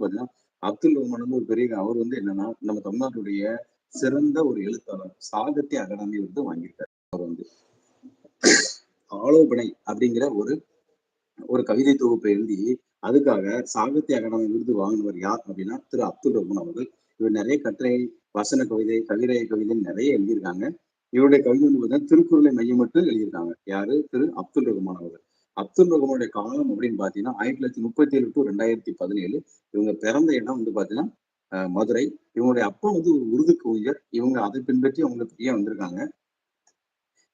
பாத்தீங்கன்னா அப்துல் ரஹ்மான் வந்து ஒரு பெரிய அவர் வந்து என்னன்னா நம்ம தமிழ்நாட்டுடைய சிறந்த ஒரு எழுத்தாளர் சாகித்ய அகாடமி வந்து வாங்கியிருக்காரு. அவர் வந்து ஆலோபனை அப்படிங்கிற ஒரு ஒரு கவிதை தொகுப்பை எழுதி அதுக்காக சாகித்ய அகாடமி விருது வாங்கினவர் யார் அப்படின்னா திரு அப்துல் ரஹ்மான் அவர்கள். இவர் நிறைய கட்டுரை வசன கவிதை கவிதை கவிதை நிறைய எழுதியிருக்காங்க. இவருடைய கவிதை வந்து பார்த்தீங்கன்னா திருக்குறளை மையமிட்டு எழுதியிருக்காங்க. யாரு? திரு அப்துல் ரஹ்மான் அவர்கள். அப்துல் ரஹ்மானுடைய காலம் அப்படின்னு பாத்தீங்கன்னா ஆயிரத்தி தொள்ளாயிரத்தி முப்பத்தி ஏழு டு ரெண்டாயிரத்தி பதினேழு இவங்க பிறந்த இடம் வந்து பாத்தீங்கன்னா மதுரை. இவங்களுடைய அப்பா வந்து ஒரு உருது கவிஞர் இவங்க அதை பின்பற்றி அவங்க பெரிய வந்திருக்காங்க.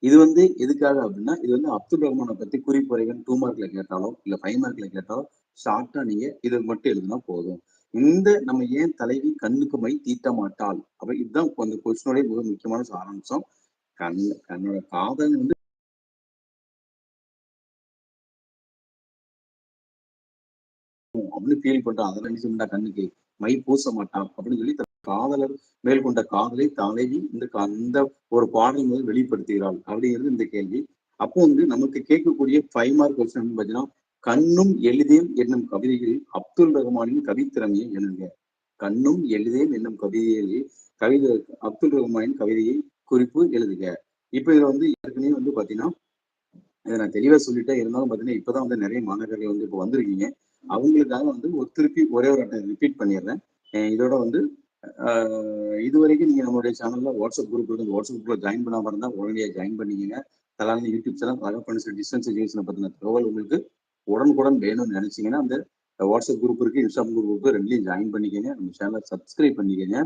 இது வந்து எதுக்காக அப்படின்னா இது வந்து அப்துல் ரஹ்மானை பத்தி குறிப்புரைகள் டூ மார்க்ல கேட்டாலோ இல்ல ஃபைவ் மார்க்ல கேட்டாலோ ஷார்ட்டா நீங்க இதை மட்டும் எழுதினா போதும். இந்த நம்ம ஏன் தலைவி கண்ணுக்கு மை தீட்ட மாட்டாள்? அப்ப இதுதான் அந்த கொஸ்டினுடைய மிக முக்கியமான சாராம்சம். கண் கண்ணோட காதல் வந்து அப்படின்னு ஃபீல் பண்றான் அதை நினைச்சுட்டா கண்ணுக்கு? மை பூச மாட்டான் அப்படின்னு சொல்லி காதலர் மேல் கொண்ட காதலை தலைவி இந்த அந்த ஒரு பாடல் முதல் வெளிப்படுத்துகிறாள் அப்படிங்கிறது இந்த கேள்வி. அப்போ வந்து நமக்கு கேட்கக்கூடிய ஃபைவ் மார்க் கொஸ்டின் பார்த்தீங்கன்னா கண்ணும் எளிதேன் என்னும் கவிதைகளில் அப்துல் ரஹ்மானின் கவித்திறமையை எழுதுங்க கண்ணும் எளிதேன் என்னும் கவிதையிலே கவிதை அப்துல் ரஹ்மானின் கவிதையை குறிப்பு எழுதுக. இப்போ இதில் வந்து ஏற்கனவே வந்து பார்த்தீங்கன்னா இதை நான் தெளிவாக சொல்லிட்டேன் இருந்தாலும் பார்த்தீங்கன்னா இப்போதான் வந்து நிறைய மாணவர்கள் வந்து இப்போ வந்திருக்கீங்க. அவங்களுக்காக வந்து ஒரு திருப்பி ஒரே ஒரு ரிப்பீட் பண்ணிடுறேன். இதோட வந்து இது வரைக்கும் நீங்க நம்மளுடைய சேனல்ல வாட்ஸ்அப் குரூப் இருக்கு. வாட்ஸ்அப் குரூப்ல ஜாயின் பண்ணாம இருந்தா உடனடியாக ஜாயின் பண்ணிக்கங்க. தலான யூடியூப் சேனல் அழகப்பண்ண டிஸ்டன்ஸ் எஜுகேஷனை பத்தின தகவல் உங்களுக்கு உடனுக்குடன் வேணும்னு நினைச்சீங்கன்னா அந்த வாட்ஸ்அப் குரூப் இருக்கு இன்ஸ்டாகிராம் குரூப் ரெண்டுலையும் ஜாயின் பண்ணிக்கங்க. நம்ம சேனலை சப்ஸ்கிரைப் பண்ணிக்கங்க.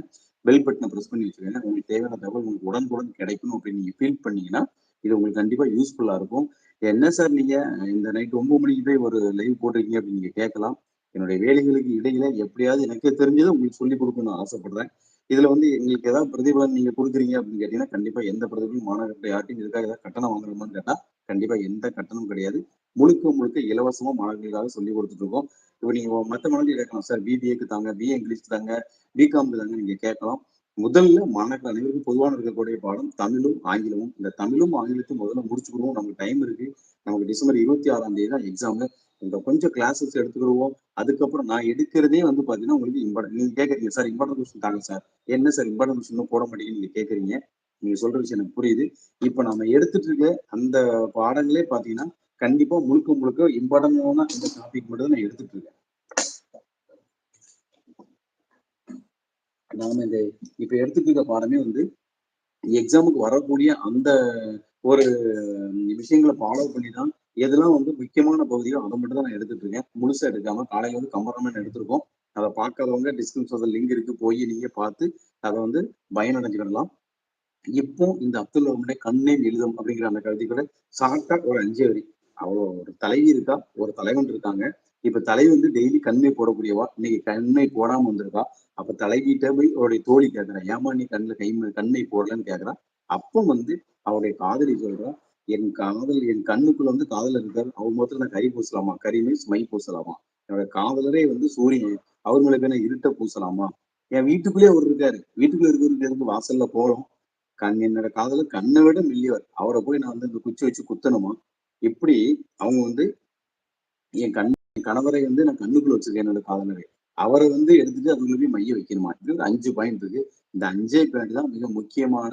பெல் பட்டனை ப்ரெஸ் பண்ணி வச்சுக்கோங்க உங்களுக்கு தேவையான தகவல் உங்களுக்கு உடனுக்குடன் கிடைக்கணும் அப்படின்னு நீங்க ஃபீல் பண்ணீங்கன்னா இது உங்களுக்கு கண்டிப்பா யூஸ்ஃபுல்லா இருக்கும். என்ன சார் நீங்க? இந்த நைட் ஒன்பது மணிக்கு போய் ஒரு லைவ் போட்டிருக்கீங்க அப்படின்னு நீங்க கேட்கலாம். என்னுடைய வேலைகளுக்கு இடையில எப்படியாவது எனக்கு தெரிஞ்சதை உங்களுக்கு சொல்லி கொடுக்கணும்னு ஆசைப்படுறேன். இதுல வந்து எங்களுக்கு ஏதாவது பிரதிபலன் நீங்க கொடுக்குறீங்க அப்படின்னு கேட்டீங்கன்னா கண்டிப்பா எந்த பிரதிபலும் மாணவர்கிட்ட யார்ட்டையும் இதுக்காக ஏதாவது கட்டணம் வாங்கணுமான்னு கேட்டா கண்டிப்பா எந்த கட்டணம் கிடையாது. முழுக்க முழுக்க இலவசமா மாணவர்களுக்காக சொல்லி கொடுத்துட்டு இருக்கோம். இப்போ நீங்க மற்ற மாணவர்கள் கேட்கலாம் சார். பிபிஏக்கு தாங்க பிஏ இங்கிலீஷ் தாங்க பிகாம்க்கு தாங்க நீங்க கேட்கலாம். முதல்ல மாணவர்கள் அனைவருக்கும் பொதுவான இருக்கக்கூடிய பாடம் தமிழும் ஆங்கிலமும். இந்த தமிழும் ஆங்கிலத்தையும் முதல்ல முடிச்சுக்கிடுவோம் நமக்கு டைம் இருக்கு. நமக்கு டிசம்பர் இருபத்தி ஆறாம் தேதி தான் எக்ஸாம்ல இந்த கொஞ்சம் கிளாஸஸ் எடுத்துக்கிடுவோம். அதுக்கப்புறம் நான் எடுக்கிறதே வந்து பாத்தீங்கன்னா உங்களுக்கு இம்பார்ட்டன் நீங்க கேட்கறீங்க சார் இம்பார்ட்டன் கொஸ்டின் தாங்க சார். என்ன சார் இம்பார்ட்டன் கொஸ்டின் போட மாட்டேங்குன்னு நீங்க கேட்கறீங்க நீங்க சொல்ற விஷயம் எனக்கு புரியுது. இப்ப நம்ம எடுத்துட்டு இருக்க அந்த பாடங்களே பாத்தீங்கன்னா கண்டிப்பா முழுக்க முழுக்க இம்பார்ட்டன்டான இந்த டாபிக் மட்டும் நான் எடுத்துட்டு இருக்கேன். நாம இந்த இப்ப எடுத்துக்கிற பாடமே வந்து எக்ஸாமுக்கு வரக்கூடிய அந்த ஒரு விஷயங்களை ஃபாலோ பண்ணி தான் எதெல்லாம் வந்து முக்கியமான பகுதியோ அதை மட்டும் தான் நான் எடுத்துட்டு இருக்கேன். முழுசா எடுக்காம காலையில வந்து கம்பரமெண்ட் எடுத்திருக்கோம். அதை பார்க்காதவங்க டிஸ்கிரிப்ஷன் லிங்க் இருக்கு போய் நீங்க பார்த்து அதை வந்து பயனடைஞ்சுக்கிடலாம். இப்போ இந்த அப்துல் ரஹ்மானுடைய கண்ணே எழுதும் அப்படிங்கிற அந்த கவிதை சாட்டா ஒரு அஞ்சு வரி. அவ்வளோ ஒரு தலைவி இருக்கா ஒரு தலைவன் இருக்காங்க. இப்ப தலைவி வந்து டெய்லி கண்ணை போடக்கூடியவா இன்னைக்கு கண்ணை போடாம வந்திருக்கா. அப்ப தலைவிட்ட போய் அவருடைய தோழி கேட்கிறா ஏமா நீ கண்ணுல கை கண்ணை போடலன்னு கேட்கிறா அப்போ வந்து அவருடைய காதலி சொல்றா என் காதல் என் கண்ணுக்குள்ள வந்து காதல் இருக்காரு அவர் மொத்தத்துல நான் கறி பூசலாமா? கறி மீன்ஸ் மை பூசலாமா? என்னோட காதலரே வந்து சூரியன் அவர் மேலே என்ன இருட்ட பூசலாமா? என் வீட்டுக்குள்ளேயே அவர் இருக்காரு. வீட்டுக்குள்ள இருந்து வாசல்ல போறோம்? கண் என்னோட காதலர் கண்ணை விட மில்லியவர். அவரை போய் நான் வந்து இந்த குச்சி வச்சு குத்தணுமா? இப்படி அவங்க வந்து என் கண் கணவரை வந்து நான் கண்ணுக்குள்ள வச்சிருக்கேன் என்னோட காதலரை. அவரை வந்து எடுத்துட்டு அதுக்குள்ள போய் மைய வைக்கணுமா? இது ஒரு அஞ்சு பாயிண்ட் இருக்கு. இந்த அஞ்சே பாயிண்ட் தான் மிக முக்கியமான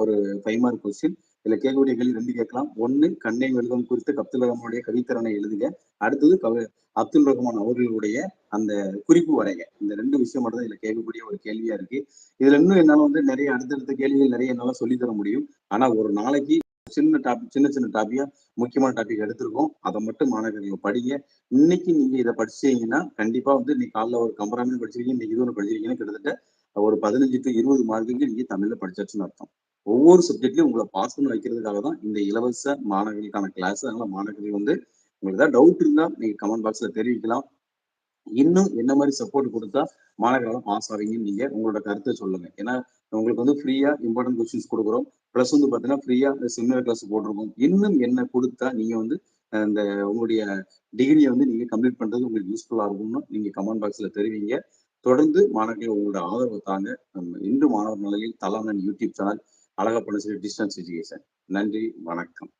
ஒரு ஃபைவ் மார்க் கொஸ்டின் இதுல கேட்கக்கூடிய கேள்வி ரெண்டு கேட்கலாம். ஒண்ணு கண்ணை எழுதம் குறித்து அப்துல் ரஹ்மானுடைய கவித்திறனை எழுதுக. அடுத்தது கவி அப்துல் ரஹ்மான் அவர்களுடைய அந்த குறிப்பு வரைக. இந்த ரெண்டு விஷயம் மட்டும் இதுல கேட்கக்கூடிய ஒரு கேள்வியா இருக்கு. இதுல இன்னும் என்னால வந்து நிறைய அடுத்தடுத்த கேள்விகள் நிறைய என்னால சொல்லி தர முடியும். ஆனா ஒரு நாளைக்கு சின்ன டாபிக் சின்ன சின்ன டாபிக்கா முக்கியமான டாபிக் எடுத்திருக்கோம். அதை மட்டும் மாணவர்கள் படிங்க. இன்னைக்கு நீங்க இதை படிச்சீங்கன்னா கண்டிப்பா வந்து நீ காலைல ஒரு கம்பராமன் படிச்சிருக்கீங்க இன்னைக்கு இது ஒன்று படிச்சிருக்கீங்கன்னா கிட்டத்தட்ட ஒரு பதினஞ்சு டு இருபது மார்க்குக்கு நீங்க தமிழ்ல படிச்சாச்சுன்னு அர்த்தம். ஒவ்வொரு சப்ஜெக்ட்லயும் உங்களை பாஸ் பண்ண வைக்கிறதுக்காக தான் இந்த இலவச மாணவர்களுக்கான கிளாஸ் அதனால மாணவர்கள் வந்து உங்களுக்கு ஏதாவது டவுட் இருந்தா நீங்க கமெண்ட் பாக்ஸ்ல தெரிவிக்கலாம். இன்னும் என்ன மாதிரி சப்போர்ட் கொடுத்தா மாணவர்களால் பாஸ் ஆவீங்கன்னு நீங்க உங்களோட கருத்தை சொல்லுங்க. ஏன்னா உங்களுக்கு வந்து ஃப்ரீயா இம்பார்ட்டன்ட் கொஸ்டின்ஸ் கொடுக்குறோம். ப்ளஸ் வந்து பாத்தீங்கன்னா ஃப்ரீயா செமினார் கிளாஸ் போட்டிருக்கோம். இன்னும் என்ன கொடுத்தா நீங்க வந்து இந்த உங்களுடைய டிகிரியை வந்து நீங்க கம்ப்ளீட் பண்றது உங்களுக்கு யூஸ்ஃபுல்லா இருக்கும்னு நீங்க கமெண்ட் பாக்ஸ்ல தெரிவிங்க. தொடர்ந்து மாணவர்கள் உங்களோட ஆதரவு தாங்க இன்று மாணவர் நிலையில் தலானன் YouTube channel Alagappa distance education நன்றி வணக்கம்.